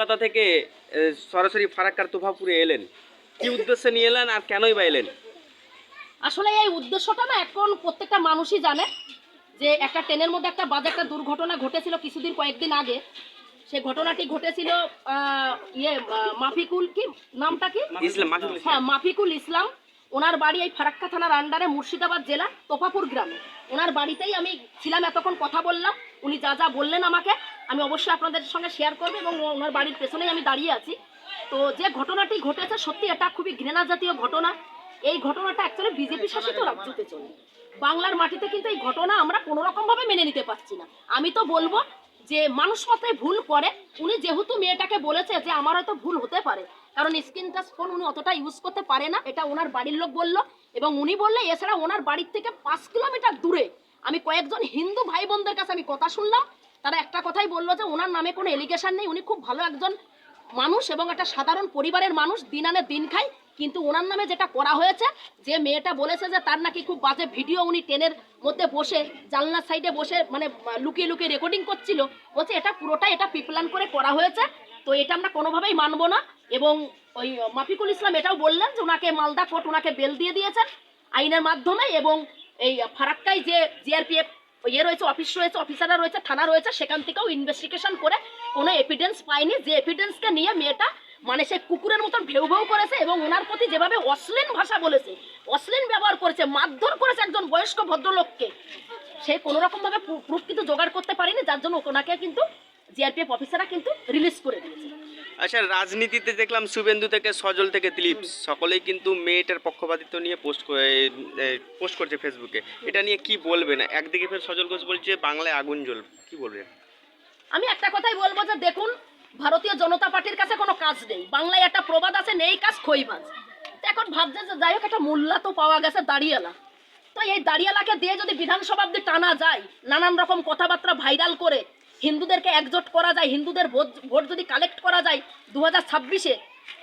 কলকাতা থেকে সরাসরি ফারাক্কার তোফাপুরে এলেন। কি উদ্দেশ্যে নিয়ে এলেন আর কেনই বা এলেন? আসলে এই উদ্দেশ্যটা না এখন প্রত্যেকটা মানুষই জানে যে একটা ট্রেনের মধ্যে একটা বাজে একটা দুর্ঘটনা ঘটেছিল কিছুদিন কয়েকদিন আগে। সে ঘটনাটি ঘটেছিল ইয়ে মাফিকুল কি? নামটা কি? ইসলাম হ্যাঁ মাফিকুল ইসলাম। ওনার বাড়ি এই ফারাক্কা থানার আন্ডারে মুর্শিদাবাদ জেলা তোফাপুর গ্রামে। ওনার বাড়িতেই আমি ছিলাম এতক্ষণ কথা বললাম। উনি যা যা বললেন আমাকে আমি অবশ্যই আপনাদের সঙ্গে শেয়ার করব এবং ওনার বাড়ির পেছনেই আমি দাঁড়িয়ে আছি। তো যে ঘটনাটি ঘটেছে, সত্যি এটা খুবই ঘৃণা জাতীয় ঘটনা। এই ঘটনাটা অ্যাকচুয়ালি বিজেপি শাসিত রাজ্যতে চলে। বাংলার মাটিতে কিন্তু এই ঘটনা আমরা কোনো রকম ভাবে মেনে নিতে পারছি না। আমি তো বলব যে মানুষ মাত্রায় ভুল করে উনি যেহেতু মেয়েটাকে বলেছে যে আমার হয়তো ভুল হতে পারে, কারণ স্ক্রিন টাচ ফোন উনি অতটা ইউজ করতে পারে না। এটা ওনার বাড়ির লোক বলল এবং উনি বললে, এছাড়া ওনার বাড়ির থেকে পাঁচ কিলোমিটার দূরে আমি কয়েকজন হিন্দু ভাই বোনদের কাছে আমি কথা শুনলাম। তারা একটা কথাই বলল যে ওনার নামে কোনো এলিগেশন নেই, উনি খুব ভালো একজন মানুষ এবং একটা সাধারণ পরিবারের মানুষ, দিন আনে দিন খায়। কিন্তু ওনার নামে যেটা করা হয়েছে, যে মেয়েটা বলেছে যে তার নাকি খুব বাজে ভিডিও উনি ট্রেনের মধ্যে বসে, জানলার সাইডে বসে মানে লুকিয়ে লুকিয়ে রেকর্ডিং করছিল। বলছে এটা পুরোটাই এটা পিপলান করে করা হয়েছে, তো এটা আমরা কোনোভাবেই মানবো না। এবং ওই মাফিকুল ইসলাম এটাও বললেন যে ওনাকে মালদা কোর্ট ওনাকে বেল দিয়ে দিয়েছেন আইনের মাধ্যমে এবং এই ফারাক্কায় যে জিআরপিএফ ইয়ে রয়েছে অফিস রয়েছে অফিসাররা রয়েছে, থানা রয়েছে, সেখান থেকেও ইনভেস্টিগেশন করে কোনো এভিডেন্স পায়নি। যে এভিডেন্সকে নিয়ে মেয়েটা মানে সে কুকুরের মতন ভেউ ভেউ করেছে এবং ওনার প্রতি যেভাবে অশ্লীল ভাষা বলেছে, অশ্লীল ব্যবহার করেছে, মারধর করেছে একজন বয়স্ক ভদ্রলোককে, সে কোনো রকম ভাবে প্রুফ কিন্তু জোগাড় করতে পারেনি, যার জন্য ওনাকে কিন্তু জিআরপিএফ অফিসাররা কিন্তু রিলিজ করে দিয়েছে। আচ্ছা রাজনীতিতে দেখলাম শুভেন্দু থেকে সজল থেকে দিলীপ। সকলেই কিন্তু মেয়েটার পক্ষপাতিত্ব নিয়ে পোস্ট পোস্ট করছে ফেসবুকে। এটা নিয়ে কি বলবে না একদিকে ফের সজল ঘোষ বলছে, বাংলায় আগুন জ্বল কি বলবে আমি একটা কথাই বলব যে, দেখুন, ভারতীয় জনতা পার্টির কাছে কোনো কাজ নেই। বাংলায় একটা প্রবাদ আছে, নেই কাজ খই মাছ এখন ভাবছে যে, যাই হোক, একটা মূল্যা তো পাওয়া গেছে দাঁড়িয়ালা। তো এই দাঁড়িয়ালাকে দিয়ে যদি বিধানসভা অব্দি টানা যায়, নানান রকম কথাবার্তা ভাইরাল করে হিন্দুদেরকে একজোট করা যায়, হিন্দুদের ভোট ভোট যদি কালেক্ট করা যায় দু হাজার ছাব্বিশে,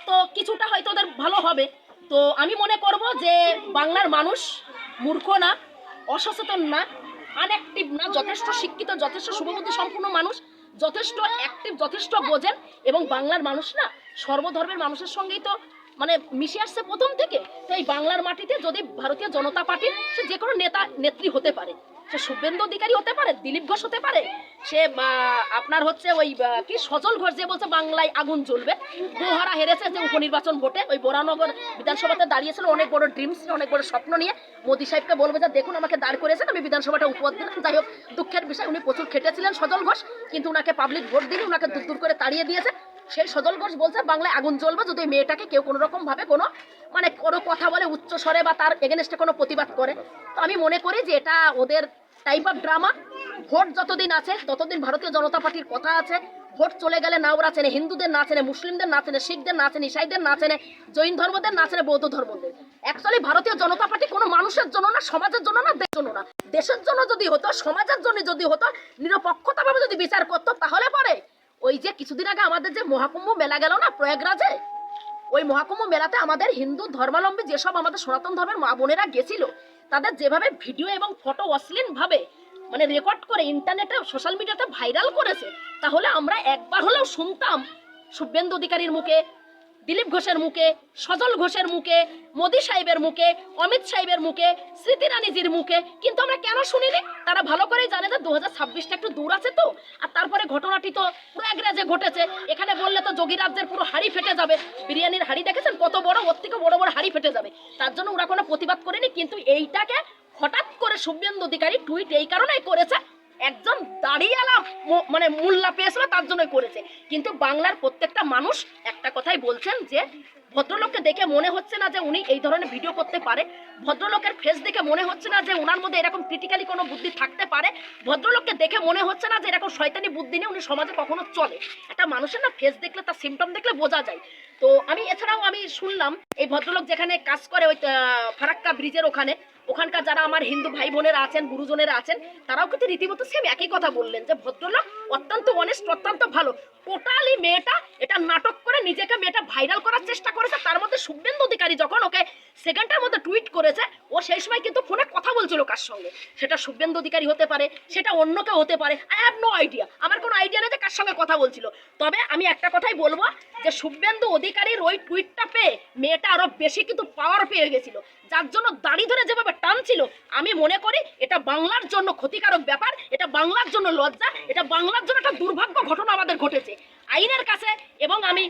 তো কিছুটা হয়তো ওদের ভালো হবে। তো আমি মনে করব যে বাংলার মানুষ মূর্খ না, অসচেতন না আনঅ্যাক্টিভ না, যথেষ্ট শিক্ষিত, যথেষ্ট শুভবুদ্ধি সম্পূর্ণ মানুষ, যথেষ্ট অ্যাক্টিভ যথেষ্ট বোঝেন এবং বাংলার মানুষ না সর্বধর্মের মানুষের সঙ্গেই তো মানে মিশে আসছে প্রথম থেকে। তো এই বাংলার মাটিতে যদি ভারতীয় জনতা পার্টির সে যে কোনো নেতা, নেত্রী হতে পারে। সে শুভেন্দু অধিকারী হতে পারে, দিলীপ ঘোষ হতে পারে, সে আপনার হচ্ছে ওই কি সজল ঘোষ যে বলছে বাংলায় আগুন জ্বলবে গোহারা হেরেছে যে উপনির্বাচন ভোটে, ওই বোরানগর বিধানসভাতে দাঁড়িয়েছিল, অনেক বড় ড্রিমস, অনেক বড় স্বপ্ন নিয়ে। মোদি সাহেবকে বলবে যে, দেখুন, আমাকে দাঁড় করেছেন, আমি বিধানসভাটা উপহার দিলাম। যাই হোক, দুঃখের বিষয়, উনি প্রচুর খেটেছিলেন সজল ঘোষ, কিন্তু উনাকে পাবলিক ভোট দিলে উনাকে দূর দূর করে তাড়িয়ে দিয়েছে। সেই সজল ঘোষ বলছে, বাংলায় আগুন জ্বলবে যদি মেয়েটাকে কেউ কোনো রকম ভাবে কোনো মানে কোনো কথা বলে উচ্চ স্বরে বা তার এগেনস্টে কোনো প্রতিবাদ করে। তো আমি মনে করি যে এটা ওদের টাইপ অফ ড্রামা ভোট যতদিন আছে, ততদিন ভারতীয় জনতা পার্টির কথা আছে। ভোট চলে গেলে না ওরা চেনে, হিন্দুদের না চেনে, মুসলিমদের না চেনে, শিখদের না চেনে, ইসাইদের না চেনে, জৈন ধর্মদের না চেনে, বৌদ্ধ ধর্মদের। অ্যাকচুয়ালি ভারতীয় জনতা পার্টি কোনো মানুষের জন্য না, সমাজের জন্য না, দেশের জন্য না। দেশের জন্য যদি হতো, সমাজের জন্য যদি হতো, নিরপেক্ষতাভাবে যদি বিচার করতো, তাহলে পরে। ওই যে কিছুদিন আগে আমাদের যে মহাকুম্ভ মেলা গেল না, প্রয়াগরাজে? ওই মহাকুম্ভ মেলাতে আমাদের হিন্দু ধর্মাবলম্বী যেসব আমাদের সনাতন ধর্মের মা বোনেরা গেছিল, তাদের যেভাবে ভিডিও এবং ফটো অশ্লীল ভাবে মানে রেকর্ড করে ইন্টারনেটে, সোশ্যাল মিডিয়াতে ভাইরাল করেছে, তাহলে আমরা একবার হলেও শুনতাম শুভেন্দু অধিকারীর মুখে দিলীপ ঘোষের মুখে, সজল ঘোষের মুখে, মোদী সাহেবের মুখে, অমিত সাহেবের মুখে, স্মৃতি রানীজির মুখে। কিন্তু আমরা কেন শুনিনি? তারা ভালো করেই জানে যে দু হাজার ছাব্বিশটা একটু দূর আছে তো। আর তারপরে ঘটনাটি তো পুরো প্রয়াগরাজে ঘটেছে। এখানে বললে তো যোগীরাজ্যের পুরো হাড়ি ফেটে যাবে। বিরিয়ানির হাড়ি দেখেছেন? কত বড়, ওর থেকে বড় বড় হাড়ি ফেটে যাবে। তার জন্য ওরা কোনো প্রতিবাদ করেনি, কিন্তু এইটাকে হঠাৎ করে শুভেন্দু অধিকারী টুইট এই কারণেই করেছে একজন দাঁড়িয়ালা মানে মূল্যা পেয়েছিল, তার জন্যই করেছে। কিন্তু বাংলার প্রত্যেকটা মানুষ একটা কথাই বলছেন যে, ভদ্রলোককে দেখে মনে হচ্ছে না যে উনি এই ধরনের ভিডিও করতে পারে। ভদ্রলোকের ফেস দেখে মনে হচ্ছে না যে ওনার মধ্যে এরকম ক্রিটিক্যালি কোনো বুদ্ধি থাকতে পারে। ভদ্রলোককে দেখে মনে হচ্ছে না যে এরকম শয়তানি বুদ্ধি নিয়ে উনি সমাজে কখনো চলে। একটা মানুষের না ফেস দেখলে, তার সিমটম দেখলে বোঝা যায়। তো আমি, এছাড়াও আমি শুনলাম, এই ভদ্রলোক যেখানে কাজ করে, ওই ফারাক্কা ব্রিজের ওখানে ওখানকার যারা আমার হিন্দু ভাই বোনেরা আছেন, গুরুজনেরা আছেন, তারাও কিন্তু রীতিমতো সেম একই কথা বললেন যে ভদ্রলোক অত্যন্ত অনেস্ট অত্যন্ত ভালো। টোটালি মেয়েটা, এটা নাটক করে নিজেকে মেয়েটা ভাইরাল করার চেষ্টা করেছে, তার মধ্যে শুভেন্দু অধিকারী যখন ওকে সেকেন্ডের মধ্যে টুইট করেছে, ও সেই সময় কিন্তু ফোনে কথা বলছিল কার সঙ্গে। সেটা শুভেন্দু অধিকারী হতে পারে, সেটা অন্য কেউ হতে পারে আই হ্যাভ নো আইডিয়া আমার কোনো আইডিয়া নেই যে কার সঙ্গে কথা বলছিল। তবে আমি একটা কথাই বলব যে শুভেন্দু অধিকারীর ওই টুইটটা পেয়ে মেয়েটা আরও বেশি কিন্তু পাওয়ার পেয়ে গেছিল। যার জন্য দাড়ি ধরে যেভাবে টানছিল, আমি মনে করি এটা বাংলার জন্য ক্ষতিকারক ব্যাপার, এটা বাংলার জন্য লজ্জা, এটা বাংলার জন্য একটা দুর্ভাগ্য ঘটনা আমাদের ঘটেছে। আইনের কাছে এবং আমি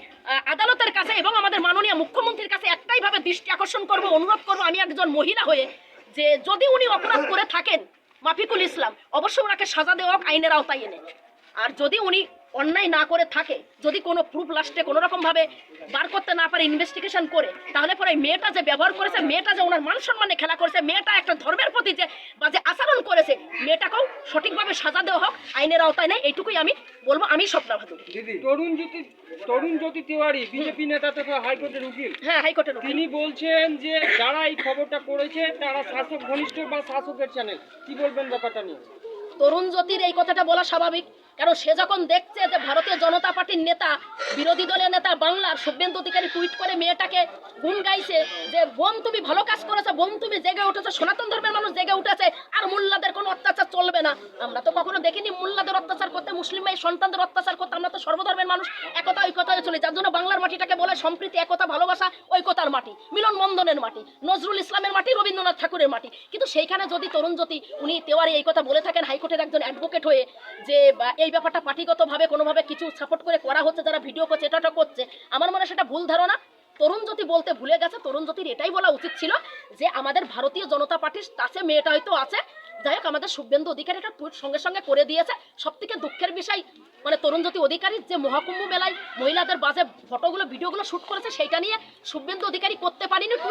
আদালতের কাছে এবং আমাদের মাননীয় মুখ্যমন্ত্রীর কাছে একটাইভাবে দৃষ্টি আকর্ষণ করব, অনুরোধ করব আমি একজন মহিলা হয়ে যে যদি উনি অপরাধ করে থাকেন মাফিকুল ইসলাম, অবশ্যই ওনাকে সাজা দেওয়া আইনের আওতায় এনে। আর যদি উনি অন্যায় না করে থাকে যদি কোনো প্রুফ লাস্টে কোনো রকম ভাবে বার করতে না পারে ইনভেস্টিগেশন করে তাহলে পরে মেয়েটা যে ব্যবহার করেছে মেয়েটা যে ওনার মান সম্মানে খেলা করেছে মেয়েটা একটা ধর্মের প্রতি যে বা যে আচরণ করেছে মেয়েটাকেও সঠিকভাবে সাজা দেওয়া হোক আইনের আওতায় নেই এইটুকুই আমি বলব আমি স্বপ্না ভাদুরী। তরুণ জ্যোতি তরুণ জ্যোতি তিওয়ারি বিজেপি নেতা তথা হাইকোর্টের উকিল। হ্যাঁ হাইকোর্টের। তিনি বলছেন যে যারা এই খবরটা করেছে তারা শাসক ঘনিষ্ঠ বা শাসকের চ্যানেল কি বলবেন ব্যাপারটা নিয়ে? তরুণ জ্যোতির এই কথাটা বলা স্বাভাবিক। কারণ সে যখন দেখছে যে ভারতীয় জনতা পার্টির নেতা, বিরোধী দলের নেতা বাংলার শুভেন্দু অধিকারী টুইট করে মেয়েটাকে গুণ গাইছে যে বোন তুমি ভালো কাজ করেছ বোন তুমি জেগে উঠেছো, সনাতন ধর্মের মানুষ জেগে উঠেছে, আর মোল্লাদের কোনো অত্যাচার চলবে না। আমরা তো কখনো দেখিনি মোল্লাদের অত্যাচার করতে, মুসলিম ভাই সন্তানদের অত্যাচার করতে, আমরা তো সর্বধর্মের মানুষ, একতা, ঐকতায় চলে। যার জন্য বাংলার মাটিটাকে বলে সম্প্রীতি, একতা, ভালোবাসা, ঐকতার মাটি মিলন বন্ধনের মাটি, নজরুল ইসলামের মাটি। রবীন্দ্রনাথ ঠাকুরের মাটি। কিন্তু সেইখানে যদি তরুণ জ্যোতি, উনি তেওয়ারি এই কথা বলে থাকেন হাইকোর্টের একজন অ্যাডভোকেট হয়ে যে এই ব্যাপারটা পার্টিগতভাবে কোনোভাবে কিছু সাপোর্ট করে করা হচ্ছে, যারা ভিডিও করছে এটা করছে, আমার মনে সেটা ভুল ধারণা। তরুণ জ্যোতি বলতে ভুলে গেছে, তরুণ জ্যোতির এটাই বলা উচিত ছিল যে, আমাদের ভারতীয় জনতা পার্টির কাছে মেয়েটা হয়তো আছে। যাই হোক, আমাদের শুভেন্দু অধিকারী এটা টুইট সঙ্গে সঙ্গে করে দিয়েছে। সব থেকে দুঃখের বিষয় মানে তরুণ জ্যোতি অধিকারী যে মহাকুম্ভ মেলায় মহিলাদের বাজে ফটোগুলো ভিডিওগুলো শুট করেছে, সেইটা নিয়ে শুভেন্দু অধিকারী করতে পারিনি টুইট